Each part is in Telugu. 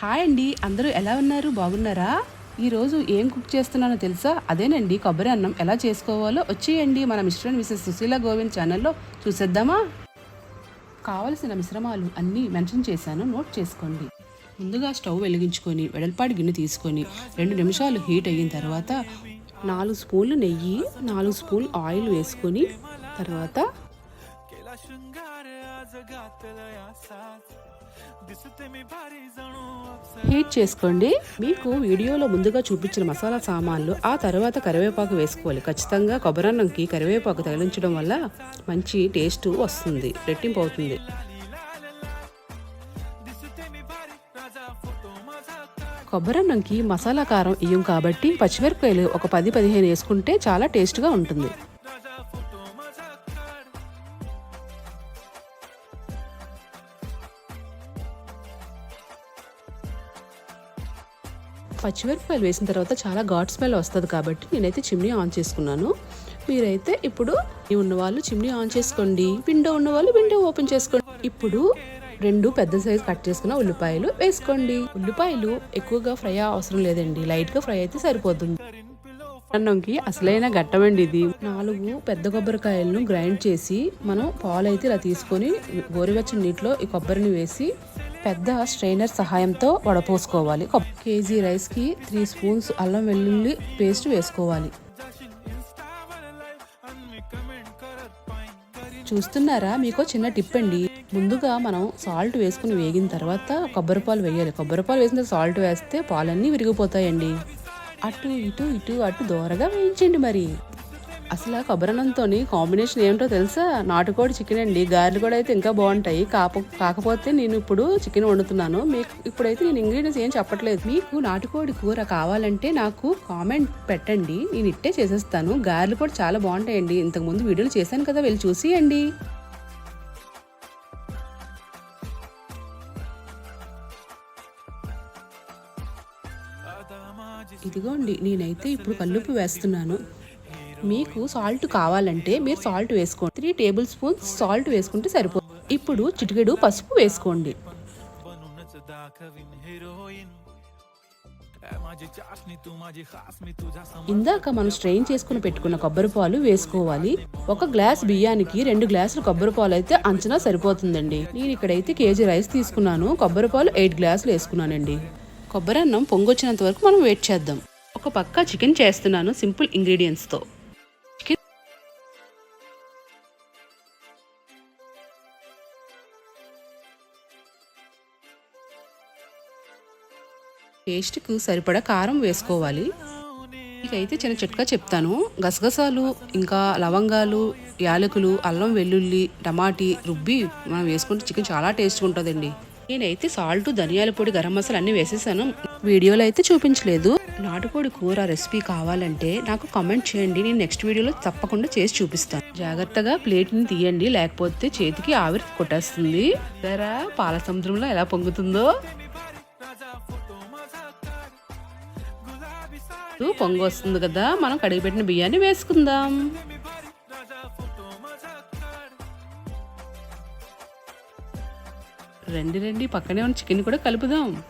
హాయ్ అండి. అందరూ ఎలా ఉన్నారు? బాగున్నారా? ఈరోజు ఏం కుక్ చేస్తున్నానో తెలుసా? అదేనండి కొబ్బరి అన్నం. ఎలా చేసుకోవాలో వచ్చేయండి. మన మిస్టర్ మిసెస్ సుశీల గోవింద్ ఛానల్లో చూసేద్దామా? కావలసిన మిశ్రమాలు అన్నీ మెన్షన్ చేశాను. నోట్ చేసుకోండి. ముందుగా స్టవ్ వెలిగించుకొని వెడల్పాటి గిన్నె తీసుకొని రెండు నిమిషాలు హీట్ అయిన తర్వాత నాలుగు స్పూన్లు నెయ్యి నాలుగు స్పూన్లు ఆయిల్ వేసుకొని తర్వాత హీట్ చేసుకోండి. మీకు వీడియోలో ముందుగా చూపించిన మసాలా సామాన్లు ఆ తర్వాత కరివేపాకు వేసుకోవాలి. ఖచ్చితంగా కొబ్బరన్నంకి కరివేపాకు తగిలించడం వల్ల మంచి టేస్ట్ వస్తుంది రెట్టింపు అవుతుంది. కొబ్బరన్నంకి మసాలా కారం ఇయ్యం కాబట్టి పచ్చిమిరపకాయలు ఒక పది పదిహేను వేసుకుంటే చాలా టేస్ట్గా ఉంటుంది. పచ్చిమిరపకాయలు వేసిన తర్వాత చాలా ఘాట్ స్మెల్ వస్తుంది కాబట్టి నేనైతే చిమ్నీ ఆన్ చేసుకున్నాను. మీరైతే ఇప్పుడు ఉన్నవాళ్ళు ఉన్న వాళ్ళు చిమ్నీ ఆన్ చేసుకోండి. విండో ఉన్న వాళ్ళు విండో ఓపెన్ చేసుకోండి. ఇప్పుడు రెండు పెద్ద సైజు కట్ చేసుకున్న ఉల్లిపాయలు వేసుకోండి. ఉల్లిపాయలు ఎక్కువగా ఫ్రై అవసరం లేదండి. లైట్గా ఫ్రై అయితే సరిపోతుంది. అన్నంకి అసలైన గట్టమండి ఇది. నాలుగు పెద్ద కొబ్బరికాయలను గ్రైండ్ చేసి మనం పాలు అయితే ఇలా తీసుకొని గోరువెచ్చని నీటిలో ఈ కొబ్బరిని వేసి పెద్ద స్ట్రైనర్ సహాయంతో వడపోసుకోవాలి. ఒక కేజీ రైస్కి త్రీ స్పూన్స్ అల్లం వెల్లుల్లి పేస్ట్ వేసుకోవాలి. చూస్తున్నారా? మీకు చిన్న టిప్ అండి. ముందుగా మనం సాల్ట్ వేసుకుని వేగిన తర్వాత కొబ్బరి పాలు వేయాలి. కొబ్బరి పాలు వేసిన సాల్ట్ వేస్తే పాలన్నీ విరిగిపోతాయండి. అటు ఇటు ఇటు అటు దోరగా వేయించండి మరి. అసలు ఆ కాంబినేషన్ ఏమిటో తెలుసా? నాటుకోడి చికెన్ అండి. గారెలు కూడా అయితే ఇంకా బాగుంటాయి. కాప కాకపోతే నేను ఇప్పుడు చికెన్ వండుతున్నాను. మీకు ఇప్పుడైతే నేను ఇంగ్రీడియంట్స్ ఏం చెప్పట్లేదు. మీకు నాటుకోడి కూర కావాలంటే నాకు కామెంట్ పెట్టండి. నేను ఇట్టే చేసేస్తాను. గారెలు కూడా చాలా బాగుంటాయండి. ఇంతకుముందు వీడియోలు చేశాను కదా వెళ్ళి చూసియండి. ఇదిగోండి నేనైతే ఇప్పుడు కల్లుప్పు వేస్తున్నాను. మీకు సాల్ట్ కావాలంటే మీరు సాల్ట్ వేసుకోండి. త్రీ టేబుల్ స్పూన్స్ సాల్ట్ వేసుకుంటే సరిపోతుంది ఇప్పుడు చిటికెడు పసుపు వేసుకోండి. ఇందాక మనం స్ట్రెయిన్ చేసుకుని పెట్టుకున్న కొబ్బరి పాలు వేసుకోవాలి. ఒక గ్లాస్ బియ్యానికి రెండు గ్లాసులు కొబ్బరి పాలు అయితే అంచనా సరిపోతుందండి. నేను ఇక్కడైతే కేజీ రైస్ తీసుకున్నాను. కొబ్బరి పాలు ఎయిట్ గ్లాసులు వేసుకున్నానండి. కొబ్బరి అన్నం పొంగొచ్చినంత వరకు మనం వెయిట్ చేద్దాం. ఒక పక్క చికెన్ చేస్తున్నాను సింపుల్ ఇంగ్రీడియంట్స్తో. టేస్ట్కు సరిపడా కారం వేసుకోవాలి. ఇకైతే చిన్న చిట్కా చెప్తాను. గసగసాలు ఇంకా లవంగాలు యాలకులు అల్లం వెల్లుల్లి టమాటీ రుబ్బి మనం వేసుకుంటే చికెన్ చాలా టేస్ట్గా ఉంటుందండి. నేనైతే సాల్ట్ ధనియాల పొడి గరం మసాలా అన్ని వేసేసాను. వీడియోలో అయితే చూపించలేదు. నాటుకోడి కూర రెసిపీ కావాలంటే నాకు కమెంట్ చేయండి. నేను నెక్స్ట్ వీడియోలో తప్పకుండా చేసి చూపిస్తాను. జాగ్రత్తగా ప్లేట్ని తీయండి. లేకపోతే చేతికి ఆవిరి కొట్టేస్తుంది. సరే పాల సముద్రంలో ఎలా పొంగుతుందో? పొంగు వస్తుంది కదా మనం కడిగి పెట్టిన బియ్యాన్ని వేసుకుందాం. రండి రండి పక్కనే ఉన్న చికెన్ కూడా కలుపుదాం.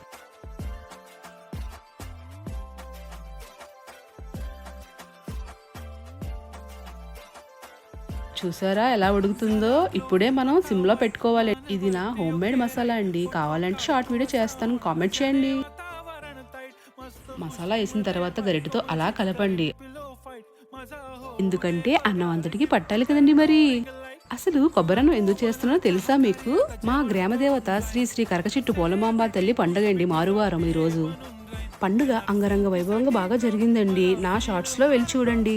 చూసారా ఎలా ఉడుకుతుందో? ఇప్పుడే మనం సిమ్లో పెట్టుకోవాలి. ఇది నా హోమ్ మేడ్ మసాలా అండి. కావాలంటే షార్ట్ వీడియో చేస్తాను. కామెంట్ చేయండి. మసాలా వేసిన తర్వాత గరిటతో అలా కలపండి. ఎందుకంటే అన్నం అంతటికి పట్టాలి కదండి మరి. అసలు కొబ్బరన్నం ఎందుకు చేస్తున్నా తెలుసా మీకు? మా గ్రామదేవత శ్రీ శ్రీ కరకచెట్టు పోలమాంబ తల్లి పండుగ అండి మారువారం ఈరోజు. పండుగ అంగరంగ వైభవంగా బాగా జరిగిందండి. నా షార్ట్స్లో వెళ్ళి చూడండి.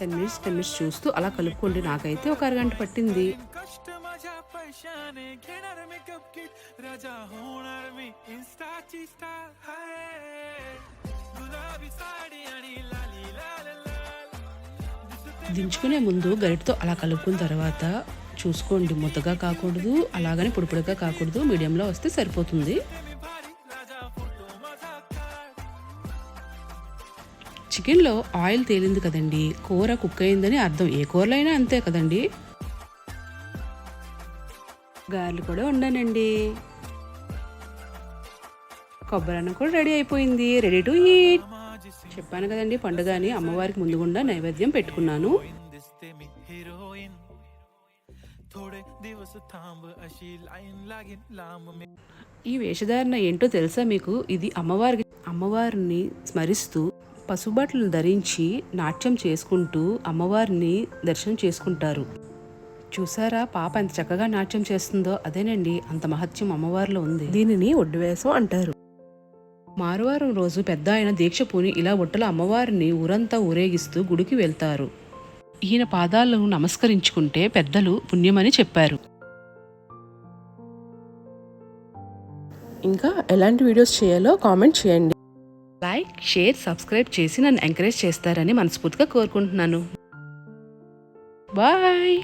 టెన్ మినిట్స్ టెన్ మినిట్స్ చూస్తూ అలా కలుపుకోండి. నాకైతే ఒక అరగంట పట్టింది. దించుకునే ముందు గరిటతో అలా కలుపుకున్న తర్వాత చూసుకోండి ముద్దగా కాకూడదు అలాగని పొడిపొడిగా కాకూడదు మీడియంలో వస్తే సరిపోతుంది. చికెన్లో ఆయిల్ తేలింది కదండి కూర కుక్ అయిందని అర్థం. ఏ కూరలో అయినా అంతే కదండి. గార్లు కూడా ఉండనండి కొబ్బరి అన్నం కూడా రెడీ అయిపోయింది రెడీ టు ఈట్ చెప్పాను కదండి పండుగ అని అమ్మవారికి ముందుగుండా నైవేద్యం పెట్టుకున్నాను. ఈ వేషధారణ ఏంటో తెలుసా మీకు? ఇది అమ్మవారికి అమ్మవారిని స్మరిస్తూ పసుబాట్లు ధరించి నాట్యం చేసుకుంటూ అమ్మవారిని దర్శనం చేసుకుంటారు. చూసారా పాప ఎంత చక్కగా నాట్యం చేస్తుందో? అదేనండి అంత మహత్యం అమ్మవారిలో ఉంది. దీనిని ఒడ్డువేసం అంటారు. మారువారం రోజు పెద్ద ఆయన దీక్ష పూని ఇలా ఒట్టల అమ్మవారిని ఊరంతా ఊరేగిస్తూ గుడికి వెళ్తారు. ఈయన పాదాలను నమస్కరించుకుంటే పెద్దలు పుణ్యమని చెప్పారు. ఇంకా ఎలాంటి వీడియోస్ చేయాలో కామెంట్ చేయండి. లైక్ షేర్ సబ్స్క్రైబ్ చేసి నన్ను ఎంకరేజ్ చేస్తారని మనస్ఫూర్తిగా కోరుకుంటున్నాను. బాయ్!